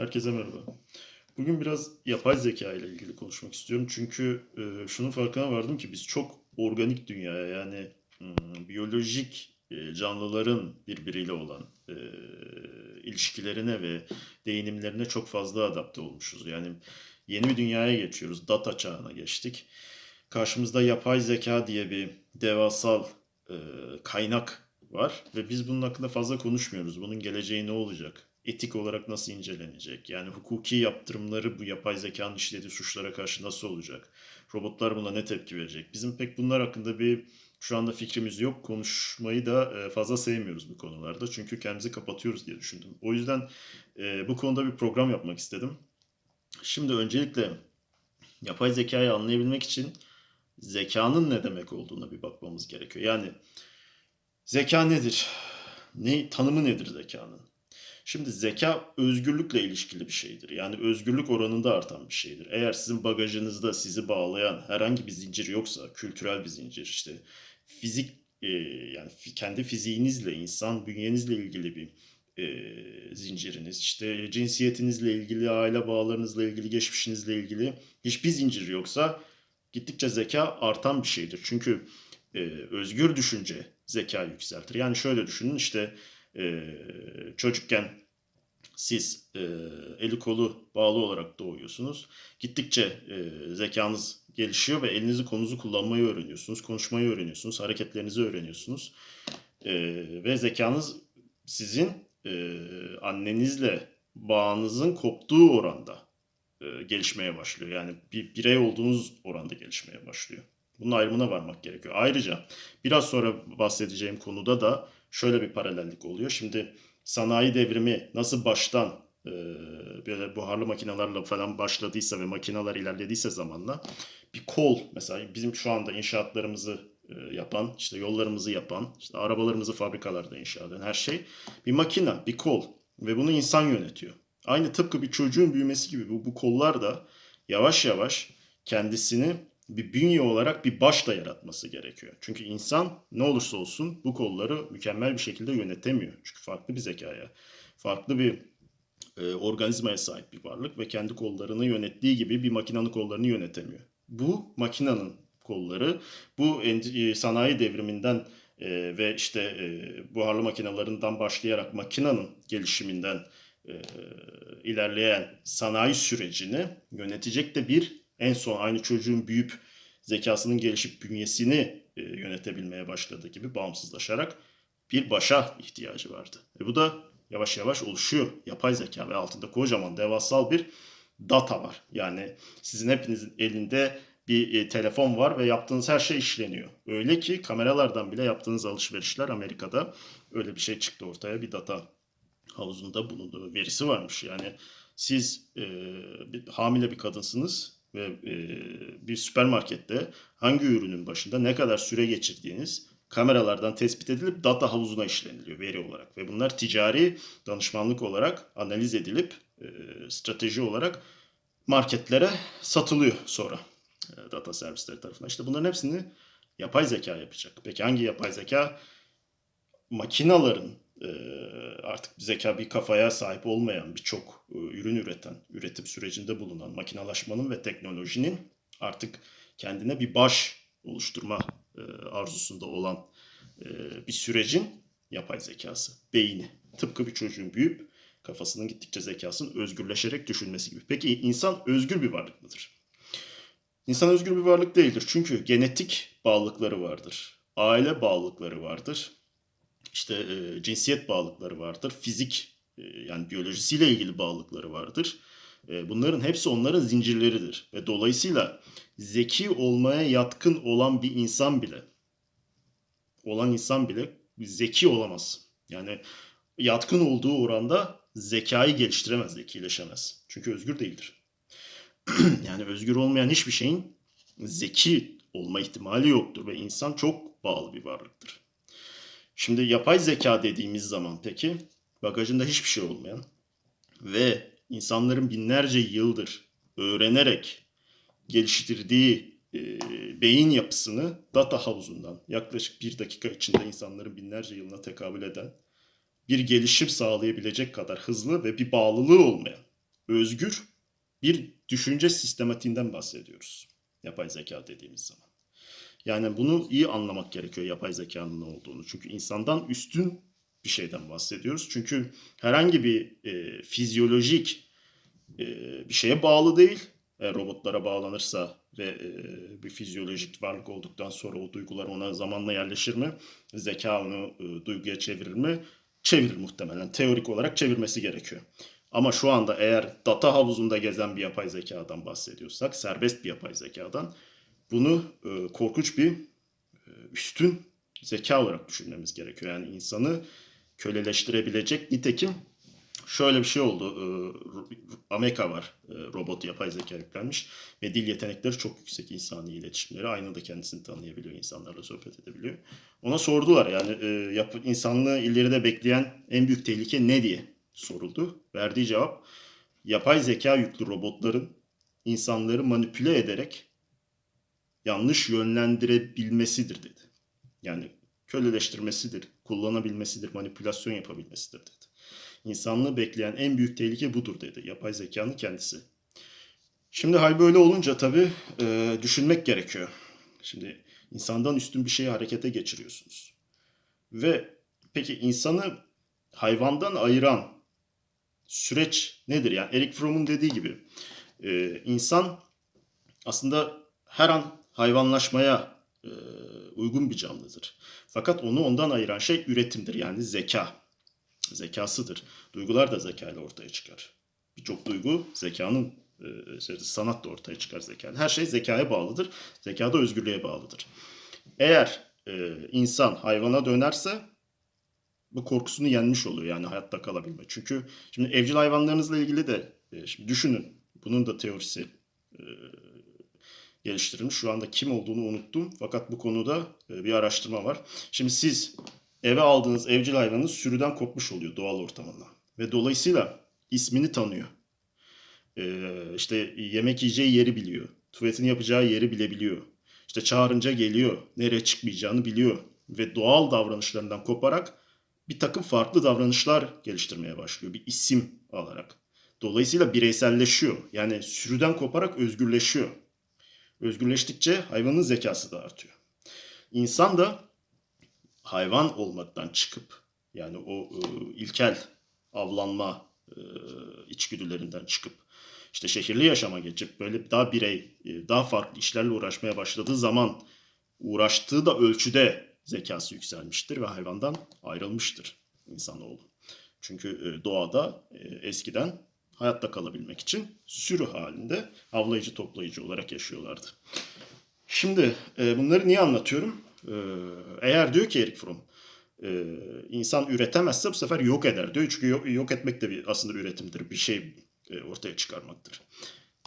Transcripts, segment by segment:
Herkese merhaba. Bugün biraz yapay zeka ile ilgili konuşmak istiyorum. Çünkü e, şunun farkına vardım ki biz çok organik dünyaya yani hmm, biyolojik e, canlıların birbiriyle olan e, ilişkilerine ve değinimlerine çok fazla adapte olmuşuz. Yani yeni bir dünyaya geçiyoruz. Data çağına geçtik. Karşımızda yapay zeka diye bir devasal e, kaynak var ve biz bunun hakkında fazla konuşmuyoruz. Bunun geleceği ne olacak? Etik olarak nasıl incelenecek? Yani hukuki yaptırımları bu yapay zekanın işlediği suçlara karşı nasıl olacak? Robotlar buna ne tepki verecek? Bizim pek bunlar hakkında bir şu anda fikrimiz yok. Konuşmayı da e, fazla sevmiyoruz bu konularda. Çünkü kendimizi kapatıyoruz diye düşündüm. O yüzden e, bu konuda bir program yapmak istedim. Şimdi öncelikle yapay zekayı anlayabilmek için zekanın ne demek olduğuna bir bakmamız gerekiyor. Yani zeka nedir? Ne tanımı nedir zekanın? Şimdi zeka özgürlükle ilişkili bir şeydir. Yani özgürlük oranında artan bir şeydir. Eğer sizin bagajınızda sizi bağlayan herhangi bir zincir yoksa, kültürel bir zincir işte fizik e, yani kendi fiziğinizle, insan bünyenizle ilgili bir e, zinciriniz, işte cinsiyetinizle ilgili, aile bağlarınızla ilgili, geçmişinizle ilgili hiçbir zincir yoksa gittikçe zeka artan bir şeydir. Çünkü e, özgür düşünce zeka yükseltir. Yani şöyle düşünün işte e, çocukken siz e, eli kolu bağlı olarak doğuyorsunuz. Gittikçe e, zekanız gelişiyor ve elinizi kolunuzu kullanmayı öğreniyorsunuz. Konuşmayı öğreniyorsunuz. Hareketlerinizi öğreniyorsunuz. E, ve zekanız sizin e, annenizle bağınızın koptuğu oranda e, gelişmeye başlıyor. Yani bir birey olduğunuz oranda gelişmeye başlıyor. Bunun ayrımına varmak gerekiyor. Ayrıca biraz sonra bahsedeceğim konuda da şöyle bir paralellik oluyor. Şimdi sanayi devrimi nasıl baştan e, böyle buharlı makinelerle falan başladıysa ve makineler ilerlediyse zamanla bir kol mesela bizim şu anda inşaatlarımızı e, yapan, işte yollarımızı yapan, işte arabalarımızı fabrikalarda inşa eden her şey bir makina, bir kol ve bunu insan yönetiyor. Aynı tıpkı bir çocuğun büyümesi gibi bu, bu kollar da yavaş yavaş kendisini bir bünye olarak bir başla yaratması gerekiyor. Çünkü insan ne olursa olsun bu kolları mükemmel bir şekilde yönetemiyor. Çünkü farklı bir zekaya, farklı bir e, organizmaya sahip bir varlık ve kendi kollarını yönettiği gibi bir makinenin kollarını yönetemiyor. Bu makinenin kolları bu e, sanayi devriminden e, ve işte e, buharlı makinelerinden başlayarak makinenin gelişiminden e, ilerleyen sanayi sürecini yönetecek de bir en son aynı çocuğun büyüyüp zekasının gelişip bünyesini e, yönetebilmeye başladığı gibi bağımsızlaşarak bir başa ihtiyacı vardı. Ve bu da yavaş yavaş oluşuyor. Yapay zeka ve altında kocaman devasal bir data var. Yani sizin hepinizin elinde bir e, telefon var ve yaptığınız her şey işleniyor. Öyle ki kameralardan bile yaptığınız alışverişler Amerika'da öyle bir şey çıktı ortaya. Bir data havuzunda bunun verisi varmış. Yani siz e, bir, hamile bir kadınsınız ve e, bir süpermarkette hangi ürünün başında ne kadar süre geçirdiğiniz kameralardan tespit edilip data havuzuna işleniliyor veri olarak. Ve bunlar ticari danışmanlık olarak analiz edilip e, strateji olarak marketlere satılıyor sonra e, data servisleri tarafından. İşte bunların hepsini yapay zeka yapacak. Peki hangi yapay zeka? Makinaların artık bir zeka bir kafaya sahip olmayan birçok e, ürün üreten, üretim sürecinde bulunan makinalaşmanın ve teknolojinin artık kendine bir baş oluşturma e, arzusunda olan e, bir sürecin yapay zekası, beyni. Tıpkı bir çocuğun büyüyüp kafasının gittikçe zekasının özgürleşerek düşünmesi gibi. Peki insan özgür bir varlık mıdır? İnsan özgür bir varlık değildir. Çünkü genetik bağlılıkları vardır. Aile bağlılıkları vardır. İşte e, cinsiyet bağlılıkları vardır. Fizik e, yani biyolojisiyle ilgili bağlılıkları vardır. E, bunların hepsi onların zincirleridir. Ve dolayısıyla zeki olmaya yatkın olan bir insan bile olan insan bile zeki olamaz. Yani yatkın olduğu oranda zekayı geliştiremez, zekileşemez. Çünkü özgür değildir. yani özgür olmayan hiçbir şeyin zeki olma ihtimali yoktur ve insan çok bağlı bir varlıktır. Şimdi yapay zeka dediğimiz zaman peki bagajında hiçbir şey olmayan ve insanların binlerce yıldır öğrenerek geliştirdiği e, beyin yapısını data havuzundan yaklaşık bir dakika içinde insanların binlerce yılına tekabül eden bir gelişim sağlayabilecek kadar hızlı ve bir bağlılığı olmayan özgür bir düşünce sistematiğinden bahsediyoruz. Yapay zeka dediğimiz zaman. Yani bunu iyi anlamak gerekiyor yapay zekanın ne olduğunu. Çünkü insandan üstün bir şeyden bahsediyoruz. Çünkü herhangi bir e, fizyolojik e, bir şeye bağlı değil. E, robotlara bağlanırsa ve e, bir fizyolojik varlık olduktan sonra o duygular ona zamanla yerleşir mi? Zeka onu e, duyguya çevirir mi? Çevirir muhtemelen. Teorik olarak çevirmesi gerekiyor. Ama şu anda eğer data havuzunda gezen bir yapay zekadan bahsediyorsak, serbest bir yapay zekadan bunu e, korkunç bir e, üstün zeka olarak düşünmemiz gerekiyor. Yani insanı köleleştirebilecek nitekim şöyle bir şey oldu. E, Amerika var. E, robot yapay zeka yüklenmiş ve dil yetenekleri çok yüksek insani iletişimleri. Aynı da kendisini tanıyabiliyor, insanlarla sohbet edebiliyor. Ona sordular yani e, yap, insanlığı ileride bekleyen en büyük tehlike ne diye soruldu. Verdiği cevap yapay zeka yüklü robotların insanları manipüle ederek yanlış yönlendirebilmesidir dedi. Yani köleleştirmesidir, kullanabilmesidir, manipülasyon yapabilmesidir dedi. İnsanlığı bekleyen en büyük tehlike budur dedi. Yapay zekanın kendisi. Şimdi hal böyle olunca tabii e, düşünmek gerekiyor. Şimdi insandan üstün bir şeyi harekete geçiriyorsunuz. Ve peki insanı hayvandan ayıran süreç nedir? Yani Eric Fromm'un dediği gibi e, insan aslında her an hayvanlaşmaya e, uygun bir canlıdır. Fakat onu ondan ayıran şey üretimdir yani zeka. Zekasıdır. Duygular da zeka ile ortaya çıkar. Birçok duygu zekanın e, sanat da ortaya çıkar zeka. Her şey zekaya bağlıdır. Zeka da özgürlüğe bağlıdır. Eğer e, insan hayvana dönerse bu korkusunu yenmiş oluyor yani hayatta kalabilme. Çünkü şimdi evcil hayvanlarınızla ilgili de e, şimdi düşünün. Bunun da teorisi e, geliştirilmiş. Şu anda kim olduğunu unuttum. Fakat bu konuda e, bir araştırma var. Şimdi siz eve aldığınız evcil hayvanınız sürüden kopmuş oluyor doğal ortamından. Ve dolayısıyla ismini tanıyor. Ee, işte yemek yiyeceği yeri biliyor. Tuvaletini yapacağı yeri bilebiliyor. İşte çağırınca geliyor. Nereye çıkmayacağını biliyor. Ve doğal davranışlarından koparak bir takım farklı davranışlar geliştirmeye başlıyor. Bir isim alarak. Dolayısıyla bireyselleşiyor. Yani sürüden koparak özgürleşiyor. Özgürleştikçe hayvanın zekası da artıyor. İnsan da hayvan olmaktan çıkıp yani o e, ilkel avlanma e, içgüdülerinden çıkıp işte şehirli yaşama geçip böyle daha birey, e, daha farklı işlerle uğraşmaya başladığı zaman uğraştığı da ölçüde zekası yükselmiştir ve hayvandan ayrılmıştır insanoğlu. Çünkü e, doğada e, eskiden hayatta kalabilmek için sürü halinde avlayıcı toplayıcı olarak yaşıyorlardı. Şimdi e, bunları niye anlatıyorum? E, eğer diyor ki Erik Fromm, e, insan üretemezse bu sefer yok eder diyor. Çünkü yok, yok etmek de bir, aslında üretimdir, bir şey e, ortaya çıkarmaktır.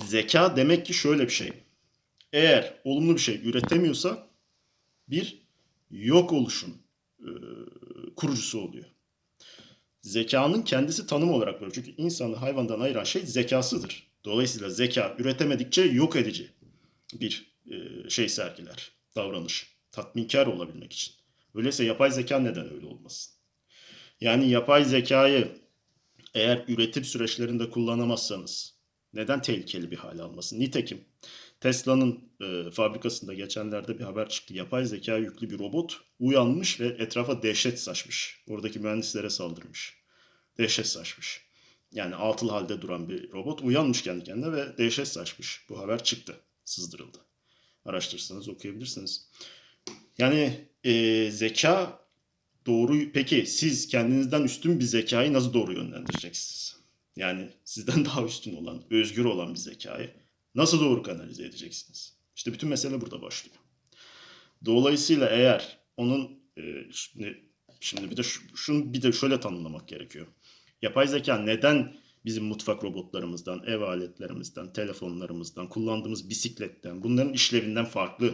Zeka demek ki şöyle bir şey. Eğer olumlu bir şey üretemiyorsa bir yok oluşun e, kurucusu oluyor. Zekanın kendisi tanım olarak böyle. Çünkü insanı hayvandan ayıran şey zekasıdır. Dolayısıyla zeka üretemedikçe yok edici bir e, şey sergiler, davranış. Tatminkar olabilmek için. Öyleyse yapay zeka neden öyle olmasın? Yani yapay zekayı eğer üretim süreçlerinde kullanamazsanız neden tehlikeli bir hale almasın? Nitekim Tesla'nın e, fabrikasında geçenlerde bir haber çıktı. Yapay zeka yüklü bir robot uyanmış ve etrafa dehşet saçmış. Oradaki mühendislere saldırmış. Dehşet saçmış. Yani atıl halde duran bir robot uyanmış kendi kendine ve dehşet saçmış. Bu haber çıktı, sızdırıldı. Araştırırsanız okuyabilirsiniz. Yani e, zeka doğru peki siz kendinizden üstün bir zekayı nasıl doğru yönlendireceksiniz? Yani sizden daha üstün olan, özgür olan bir zekayı nasıl doğru kanalize edeceksiniz? İşte bütün mesele burada başlıyor. Dolayısıyla eğer onun e, şimdi, şimdi bir de şunu bir de şöyle tanımlamak gerekiyor. Yapay zeka neden bizim mutfak robotlarımızdan, ev aletlerimizden, telefonlarımızdan, kullandığımız bisikletten, bunların işlevinden farklı?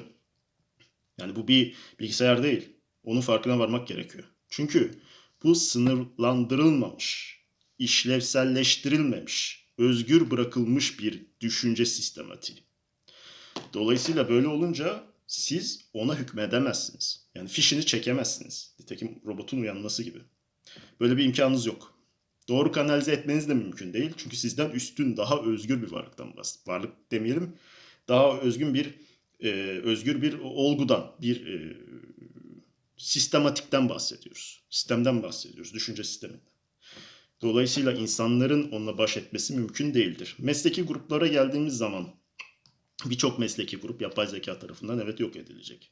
Yani bu bir bilgisayar değil. Onun farkına varmak gerekiyor. Çünkü bu sınırlandırılmamış, işlevselleştirilmemiş, özgür bırakılmış bir düşünce sistematiği. Dolayısıyla böyle olunca siz ona hükmedemezsiniz. Yani fişini çekemezsiniz. Nitekim robotun uyanması gibi. Böyle bir imkanınız yok. Doğru kanalize etmeniz de mümkün değil. Çünkü sizden üstün, daha özgür bir varlıktan bahsediyoruz. Varlık demeyelim. Daha özgün bir, e, özgür bir olgudan, bir e, sistematikten bahsediyoruz. Sistemden bahsediyoruz, düşünce sisteminden. Dolayısıyla insanların onunla baş etmesi mümkün değildir. Mesleki gruplara geldiğimiz zaman birçok mesleki grup yapay zeka tarafından evet yok edilecek.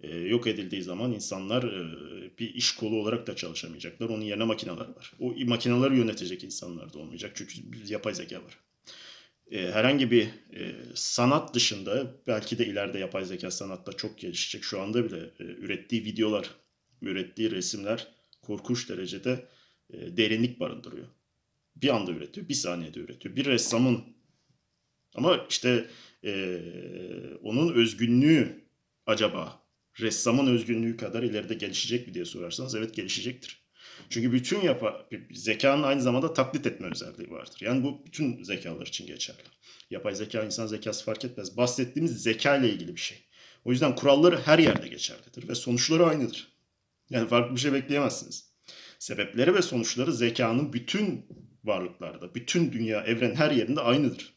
Ee, yok edildiği zaman insanlar e, bir iş kolu olarak da çalışamayacaklar. Onun yerine makineler var. O makineleri yönetecek insanlar da olmayacak. Çünkü yapay zeka var. Ee, herhangi bir e, sanat dışında belki de ileride yapay zeka sanatta çok gelişecek. Şu anda bile e, ürettiği videolar, ürettiği resimler korkunç derecede e, derinlik barındırıyor. Bir anda üretiyor, bir saniyede üretiyor. Bir ressamın ama işte e, onun özgünlüğü acaba ressamın özgünlüğü kadar ileride gelişecek mi diye sorarsanız evet gelişecektir. Çünkü bütün yapa, zekanın aynı zamanda taklit etme özelliği vardır. Yani bu bütün zekalar için geçerli. Yapay zeka, insan zekası fark etmez. Bahsettiğimiz zeka ile ilgili bir şey. O yüzden kuralları her yerde geçerlidir ve sonuçları aynıdır. Yani farklı bir şey bekleyemezsiniz. Sebepleri ve sonuçları zekanın bütün varlıklarda, bütün dünya, evren her yerinde aynıdır.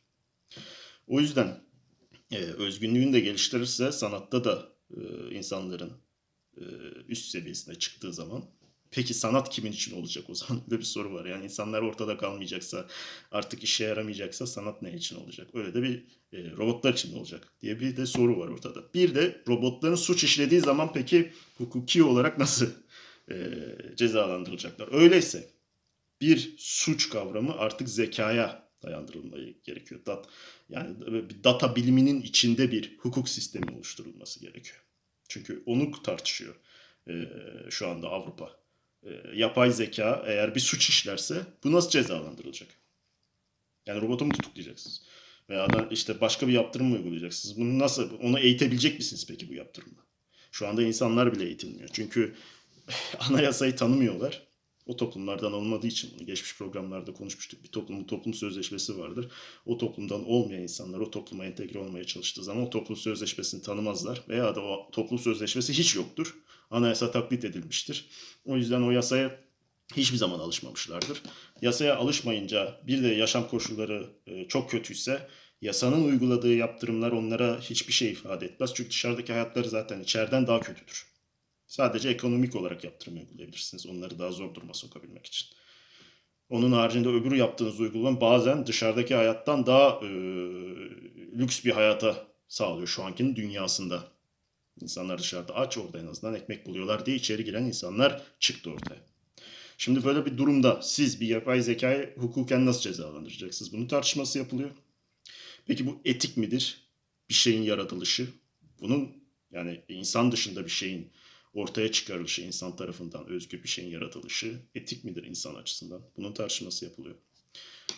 O yüzden e, özgünlüğünü de geliştirirse sanatta da e, insanların e, üst seviyesine çıktığı zaman peki sanat kimin için olacak o zaman? Öyle bir soru var. Yani insanlar ortada kalmayacaksa, artık işe yaramayacaksa sanat ne için olacak? Öyle de bir e, robotlar için mi olacak diye bir de soru var ortada. Bir de robotların suç işlediği zaman peki hukuki olarak nasıl e, cezalandırılacaklar? Öyleyse bir suç kavramı artık zekaya dayandırılmayı gerekiyor. Dat, yani data biliminin içinde bir hukuk sistemi oluşturulması gerekiyor. Çünkü onu tartışıyor e, şu anda Avrupa. E, yapay zeka eğer bir suç işlerse bu nasıl cezalandırılacak? Yani robotu mu tutuklayacaksınız? Veya da işte başka bir yaptırım mı uygulayacaksınız? Bunu nasıl, onu eğitebilecek misiniz peki bu yaptırımla? Şu anda insanlar bile eğitilmiyor. Çünkü anayasayı tanımıyorlar o toplumlardan olmadığı için bunu geçmiş programlarda konuşmuştuk. Bir toplumun toplum sözleşmesi vardır. O toplumdan olmayan insanlar o topluma entegre olmaya çalıştığı zaman o toplum sözleşmesini tanımazlar veya da o toplum sözleşmesi hiç yoktur. Anayasa taklit edilmiştir. O yüzden o yasaya hiçbir zaman alışmamışlardır. Yasaya alışmayınca bir de yaşam koşulları e, çok kötüyse yasanın uyguladığı yaptırımlar onlara hiçbir şey ifade etmez. Çünkü dışarıdaki hayatları zaten içeriden daha kötüdür. Sadece ekonomik olarak yaptırım uygulayabilirsiniz. Onları daha zor duruma sokabilmek için. Onun haricinde öbürü yaptığınız uygulama bazen dışarıdaki hayattan daha e, lüks bir hayata sağlıyor şu ankinin dünyasında. İnsanlar dışarıda aç orada en azından ekmek buluyorlar diye içeri giren insanlar çıktı ortaya. Şimdi böyle bir durumda siz bir yapay zekayı hukuken nasıl cezalandıracaksınız? Bunun tartışması yapılıyor. Peki bu etik midir? Bir şeyin yaratılışı. Bunun yani insan dışında bir şeyin ortaya çıkarılışı, insan tarafından özgür bir şeyin yaratılışı etik midir insan açısından? Bunun tartışması yapılıyor.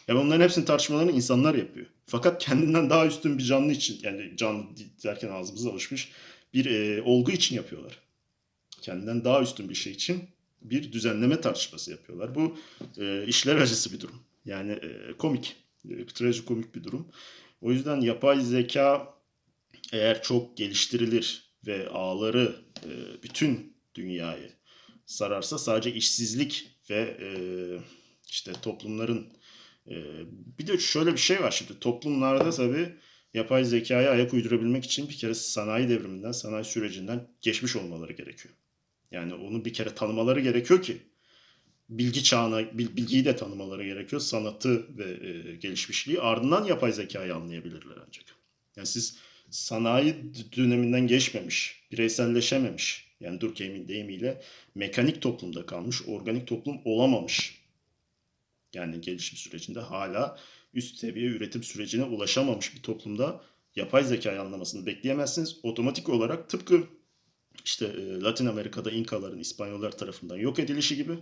Ya bunların hepsinin tartışmalarını insanlar yapıyor. Fakat kendinden daha üstün bir canlı için, yani canlı derken ağzımız alışmış, bir e, olgu için yapıyorlar. Kendinden daha üstün bir şey için bir düzenleme tartışması yapıyorlar. Bu e, işler acısı bir durum. Yani e, komik, e, trajikomik bir durum. O yüzden yapay zeka eğer çok geliştirilir ve ağları bütün dünyayı sararsa sadece işsizlik ve e, işte toplumların e, bir de şöyle bir şey var şimdi toplumlarda tabii yapay zekaya ayak uydurabilmek için bir kere sanayi devriminden, sanayi sürecinden geçmiş olmaları gerekiyor. Yani onu bir kere tanımaları gerekiyor ki bilgi çağına, bilgiyi de tanımaları gerekiyor. Sanatı ve e, gelişmişliği ardından yapay zekayı anlayabilirler ancak. Yani siz sanayi döneminden geçmemiş, bireyselleşememiş, yani Durkheim'in deyimiyle mekanik toplumda kalmış, organik toplum olamamış. Yani gelişim sürecinde hala üst seviye üretim sürecine ulaşamamış bir toplumda yapay zekayı anlamasını bekleyemezsiniz. Otomatik olarak tıpkı işte e, Latin Amerika'da İnkaların, İspanyollar tarafından yok edilişi gibi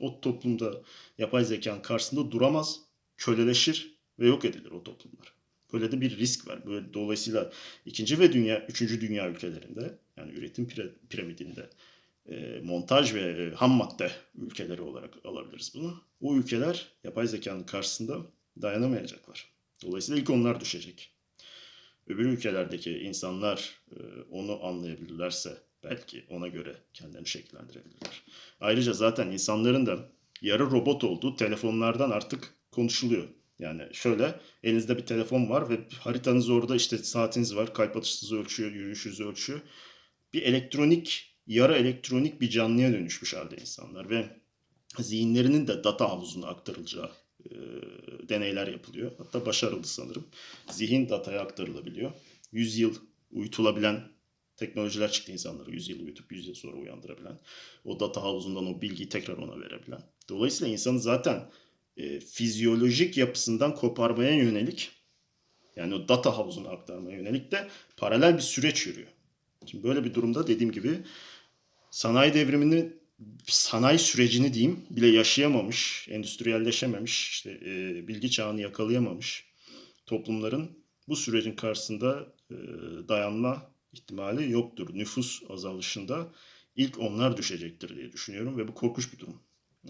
o toplumda yapay zekanın karşısında duramaz, köleleşir ve yok edilir o toplumlar. Böyle de bir risk var. Böyle dolayısıyla ikinci ve dünya, üçüncü dünya ülkelerinde yani üretim piramidinde e, montaj ve e, ham madde ülkeleri olarak alabiliriz bunu. O ülkeler yapay zekanın karşısında dayanamayacaklar. Dolayısıyla ilk onlar düşecek. Öbür ülkelerdeki insanlar e, onu anlayabilirlerse belki ona göre kendilerini şekillendirebilirler. Ayrıca zaten insanların da yarı robot olduğu telefonlardan artık konuşuluyor. Yani şöyle elinizde bir telefon var ve haritanız orada işte saatiniz var, kalp atışınızı ölçüyor, yürüyüşünüzü ölçüyor. Bir elektronik, yarı elektronik bir canlıya dönüşmüş halde insanlar ve zihinlerinin de data havuzuna aktarılacağı e, deneyler yapılıyor. Hatta başarılı sanırım. Zihin dataya aktarılabiliyor. 100 yıl uyutulabilen teknolojiler çıktı insanlara. 100 yıl uyutup 100 yıl sonra uyandırabilen. O data havuzundan o bilgiyi tekrar ona verebilen. Dolayısıyla insanı zaten e, fizyolojik yapısından koparmaya yönelik yani o data havuzuna aktarmaya yönelik de paralel bir süreç yürüyor. Şimdi böyle bir durumda dediğim gibi sanayi devrimini sanayi sürecini diyeyim bile yaşayamamış, endüstriyelleşememiş, işte e, bilgi çağını yakalayamamış toplumların bu sürecin karşısında e, dayanma ihtimali yoktur. Nüfus azalışında ilk onlar düşecektir diye düşünüyorum ve bu korkunç bir durum.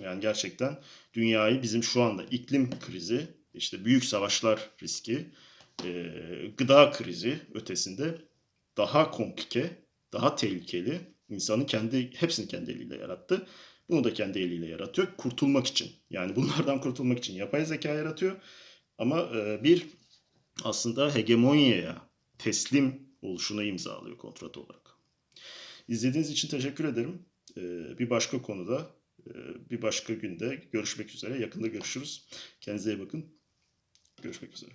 Yani gerçekten dünyayı bizim şu anda iklim krizi, işte büyük savaşlar riski, e, gıda krizi ötesinde daha komplike, daha tehlikeli, insanın kendi hepsini kendi eliyle yarattı. Bunu da kendi eliyle yaratıyor kurtulmak için. Yani bunlardan kurtulmak için yapay zeka yaratıyor. Ama e, bir aslında hegemonyaya teslim oluşunu imzalıyor kontrat olarak. İzlediğiniz için teşekkür ederim. E, bir başka konuda, bir başka günde görüşmek üzere. Yakında görüşürüz. Kendinize iyi bakın. Görüşmek üzere.